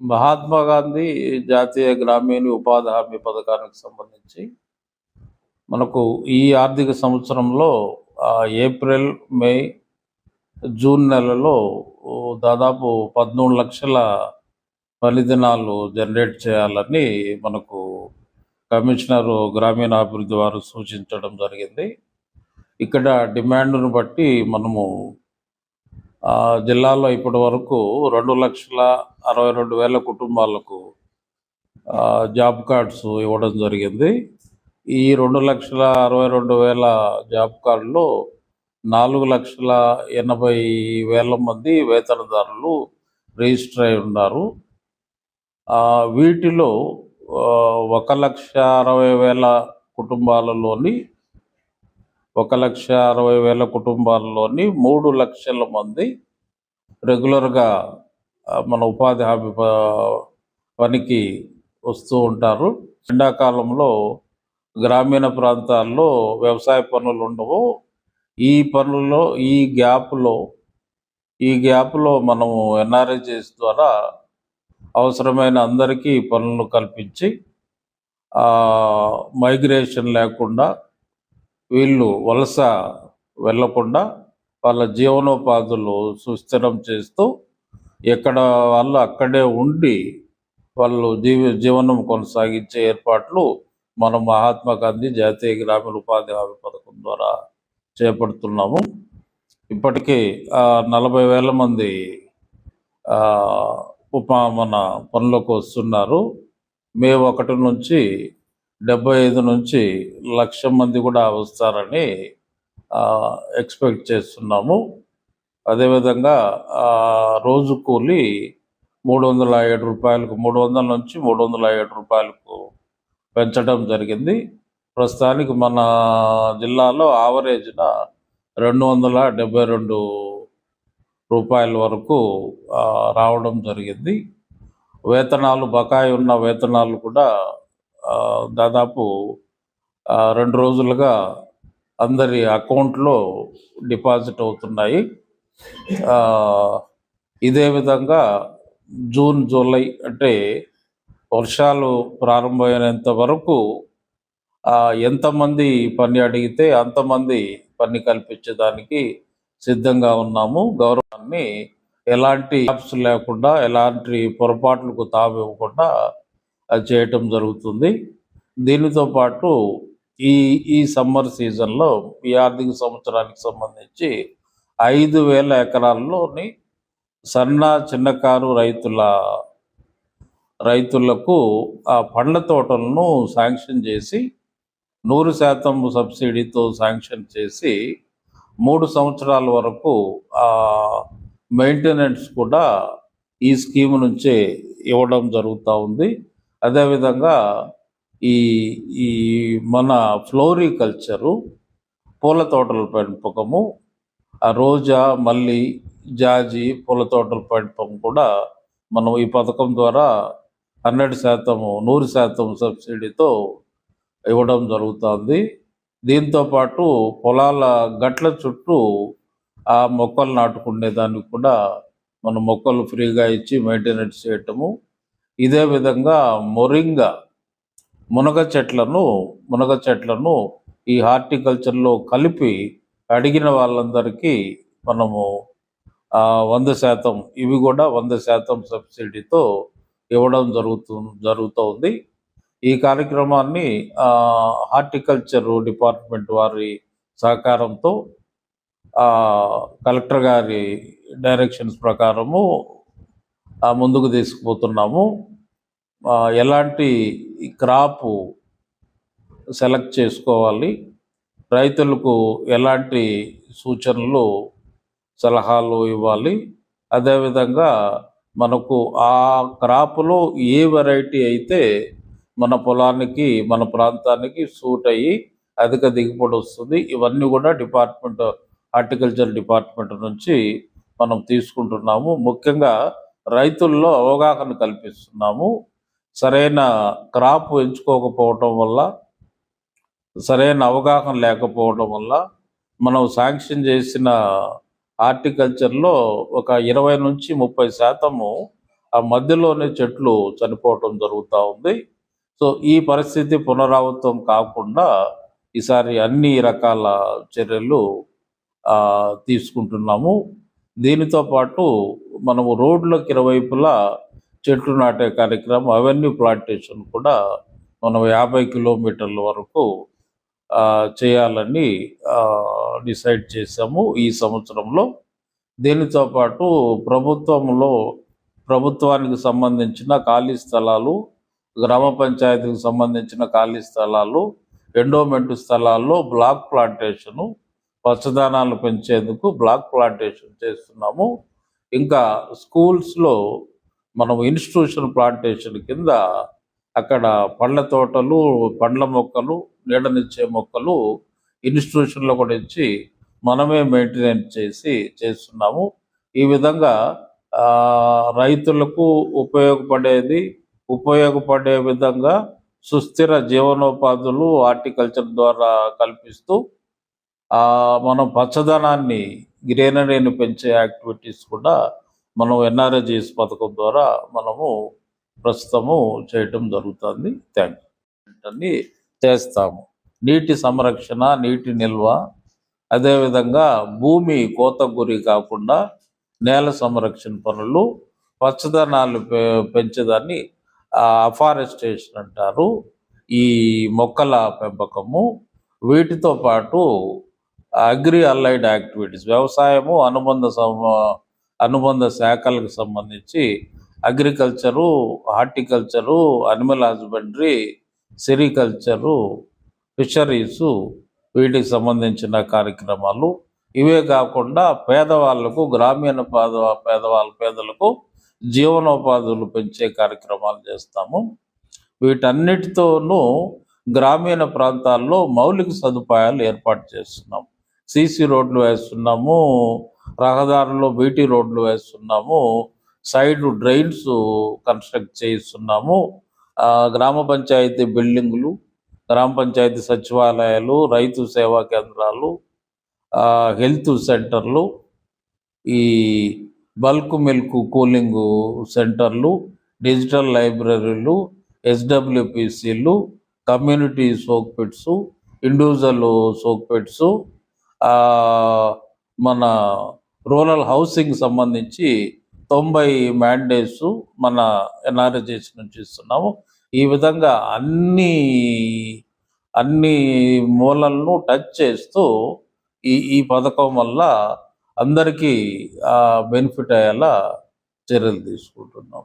మహాత్మా గాంధీ జాతీయ గ్రామీణ ఉపాధి హామీ పథకానికి సంబంధించి మనకు ఈ ఆర్థిక సంవత్సరంలో ఏప్రిల్ మే జూన్ నెలలో దాదాపు పదమూడు లక్షల పని దినాలు జనరేట్ చేయాలని మనకు కమిషనర్ గ్రామీణాభివృద్ధి వారు సూచించడం జరిగింది. ఇక్కడ డిమాండ్ను బట్టి మనము జిల్లాలో ఇప్పటి వరకు రెండు లక్షల అరవై రెండు వేల కుటుంబాలకు జాబ్ కార్డ్స్ ఇవ్వడం జరిగింది. ఈ రెండు లక్షల అరవై రెండు వేల జాబ్ కార్డులో నాలుగు లక్షల ఎనభై వేల మంది వేతనదారులు రిజిస్టర్ అయి ఉన్నారు. వీటిలో ఒక లక్ష అరవై వేల కుటుంబాలలోని ఒక లక్ష అరవై వేల కుటుంబాల్లోని మూడు లక్షల మంది రెగ్యులర్గా మన ఉపాధి హామీ పనికి వస్తూ ఉంటారు. ఎండాకాలంలో గ్రామీణ ప్రాంతాల్లో వ్యవసాయ పనులు ఉండవు. ఈ పనుల్లో ఈ గ్యాప్లో ఈ గ్యాప్లో మనము ఎన్ఆర్ఐజెస్ ద్వారా అవసరమైన అందరికీ పనులను కల్పించి మైగ్రేషన్ లేకుండా వీళ్ళు వలస వెళ్ళకుండా వాళ్ళ జీవనోపాధులు సుస్థిరం చేస్తూ ఎక్కడ వాళ్ళు అక్కడే ఉండి వాళ్ళు జీవ జీవనం కొనసాగించే ఏర్పాట్లు మనం మహాత్మా గాంధీ జాతీయ గ్రామీణ ఉపాధి హామీ పథకం ద్వారా చేపడుతున్నాము. ఇప్పటికీ నలభై వేల మంది ఉప ఉపా మన పనులకు వస్తున్నారు. మే ఒకటి నుంచి డెబ్బై ఐదు నుంచి లక్ష మంది కూడా వస్తారని ఎక్స్పెక్ట్ చేస్తున్నాము. అదేవిధంగా రోజు కూలి మూడు వందల ఏడు రూపాయలకు మూడు వందల నుంచి మూడు వందల ఏడు రూపాయలకు పెంచడం జరిగింది. ప్రస్తుతానికి మన జిల్లాలో ఆవరేజ్న రెండు వందల డెబ్బై రెండు రూపాయల వరకు రావడం జరిగింది. వేతనాలు బకాయి ఉన్న వేతనాలు కూడా దాదాపు రెండు రోజులుగా అందరి అకౌంట్లో డిపాజిట్ అవుతున్నాయి. ఇదే విధంగా జూన్ జూలై అంటే వర్షాలు ప్రారంభమైనంత వరకు ఎంతమంది పని అడిగితే అంతమంది పని కల్పించడానికి సిద్ధంగా ఉన్నాము. గౌరవాన్ని ఎలాంటి యాప్స్ లేకుండా ఎలాంటి పొరపాట్లకు తావివ్వకుండా చేయటం జరుగుతుంది. దీనితో పాటు ఈ ఈ సమ్మర్ సీజన్లో ఈ ఆర్థిక సంవత్సరానికి సంబంధించి ఐదు వేల ఎకరాల్లోని సన్న చిన్నకారు రైతుల రైతులకు ఆ పండ్ల తోటలను శాంక్షన్ చేసి నూరు శాతం సబ్సిడీతో శాంక్షన్ చేసి మూడు సంవత్సరాల వరకు ఆ మెయింటెనెన్స్ కూడా ఈ స్కీమ్ నుంచే ఇవ్వడం జరుగుతూ ఉంది. అదేవిధంగా ఈ ఈ మన ఫ్లోరికల్చరు పూల తోటల పెంపకము ఆ రోజా మల్లి జాజి పూల తోటల పెంపకం కూడా మనం ఈ పథకం ద్వారా హండ్రెడ్ శాతము నూరు శాతం సబ్సిడీతో ఇవ్వడం జరుగుతుంది. దీంతో పాటు పొలాల గట్ల చుట్టూ ఆ మొక్కలు నాటుకునే దానికి కూడా మనం మొక్కలు ఫ్రీగా ఇచ్చి మెయింటెనెన్స్ చేయటము ఇదే విధంగా మొరింగా మునగ చెట్లను మునగ చెట్లను ఈ హార్టికల్చర్లో కలిపి అడిగిన వాళ్ళందరికీ మనము వంద శాతం ఇవి కూడా వంద శాతం సబ్సిడీతో ఇవ్వడం జరుగుతు జరుగుతోంది. ఈ కార్యక్రమాన్ని హార్టికల్చర్ డిపార్ట్మెంట్ వారి సహకారంతో కలెక్టర్ గారి డైరెక్షన్స్ ప్రకారము ముందుకు తీసుకుపోతున్నాము. ఎలాంటి క్రాప్ సెలెక్ట్ చేసుకోవాలి రైతులకు ఎలాంటి సూచనలు సలహాలు ఇవ్వాలి అదేవిధంగా మనకు ఆ క్రాప్లో ఏ వెరైటీ అయితే మన పొలానికి మన ప్రాంతానికి సూట్ అయ్యి అధిక దిగుబడి వస్తుంది ఇవన్నీ కూడా డిపార్ట్మెంట్ హార్టికల్చర్ డిపార్ట్మెంట్ నుంచి మనం తీసుకుంటున్నాము. ముఖ్యంగా రైతుల్లో అవగాహన కల్పిస్తున్నాము. సరైన క్రాప్ ఎంచుకోకపోవటం వల్ల సరైన అవగాహన లేకపోవడం వల్ల మనం శాంక్షన్ చేసిన హార్టికల్చర్లో ఒక ఇరవై నుంచి ముప్పై శాతము ఆ మధ్యలోనే చెట్లు చనిపోవటం జరుగుతూ ఉంది. సో ఈ పరిస్థితి పునరావృతం కాకుండా ఈసారి అన్ని రకాల చర్యలు ఆ, తీసుకుంటున్నాము. దీనితో పాటు మనము రోడ్లకు ఇరువైపులా చెట్లు నాటే కార్యక్రమం అవెన్యూ ప్లాంటేషన్ కూడా మనం యాభై కిలోమీటర్ల వరకు చేయాలని డిసైడ్ చేశాము ఈ సంవత్సరంలో. దీనితో పాటు ప్రభుత్వంలో ప్రభుత్వానికి సంబంధించిన ఖాళీ స్థలాలు గ్రామ పంచాయతీకి సంబంధించిన ఖాళీ స్థలాలు ఎండోమెంట్ స్థలాల్లో బ్లాక్ ప్లాంటేషను పచ్చదనాలు పెంచేందుకు బ్లాక్ ప్లాంటేషన్ చేస్తున్నాము. ఇంకా స్కూల్స్లో మనం ఇన్స్టిట్యూషన్ ప్లాంటేషన్ కింద అక్కడ పండ్ల తోటలు పండ్ల మొక్కలు నీడనిచ్చే మొక్కలు ఇన్స్టిట్యూషన్లో కూడా ఇచ్చి మనమే మెయింటెనెన్స్ చేసి చేస్తున్నాము. ఈ విధంగా ఆ, రైతులకు ఉపయోగపడేది ఉపయోగపడే విధంగా సుస్థిర జీవనోపాధులు హార్టికల్చర్ ద్వారా కల్పిస్తూ మనం పచ్చదనాన్ని గ్రీనరీని పెంచే యాక్టివిటీస్ కూడా మనం ఎన్ఆర్ఎజీఎస్ పథకం ద్వారా మనము ప్రస్తుతము చేయటం జరుగుతుంది. థ్యాంక్ అన్ని చేస్తాము. నీటి సంరక్షణ నీటి నిల్వ అదేవిధంగా భూమి కోత గురి కాకుండా నేల సంరక్షణ పనులు పచ్చదనాలు పె- పెంచేదాన్ని అఫారెస్టేషన్ అంటారు. ఈ మొక్కల పెంపకము వీటితో పాటు అగ్రి అలైడ్ యాక్టివిటీస్ వ్యవసాయము అనుబంధ అనుబంధ శాఖలకు సంబంధించి agriculture horticulture animal husbandry sericulture fisheries వీటికి సంబంధించిన కార్యక్రమాలు. ఇవే కాకుండా పేదవాళ్ళకు గ్రామీణ పేద పేదవాళ్ళ పేదలకు జీవనోపాధులు పెంచే కార్యక్రమాలు చేస్తాము. వీటన్నిటితోనూ గ్రామీణ ప్రాంతాల్లో మౌలిక సదుపాయాలు ఏర్పాటు చేస్తున్నాం సీసీ రోడ్లు వేస్తున్నాము రహదారుల్లో బీటీ రోడ్లు వేస్తున్నాము సైడ్ డ్రైన్స్ కన్స్ట్రక్ట్ చేయిస్తున్నాము. గ్రామ పంచాయతీ బిల్డింగులు గ్రామ పంచాయతీ సచివాలయాలు రైతు సేవా కేంద్రాలు ఆ, హెల్త్ సెంటర్లు ఈ బల్క్ మిల్క్ కూలింగ్ సెంటర్లు డిజిటల్ లైబ్రరీలు ఎస్డబ్ల్యూపిసిలు community soak pits individual soak pits మన రూరల్ హౌసింగ్ సంబంధించి తొంభై మ్యాండేట్స్ మన ఎన్ఆర్ఎస్ఎస్ నుంచి ఇస్తున్నాము. ఈ విధంగా అన్ని అన్ని మూలలను టచ్ చేస్తూ ఈ ఈ పథకం వల్ల అందరికీ బెనిఫిట్ అయ్యేలా చర్యలు తీసుకుంటున్నాం.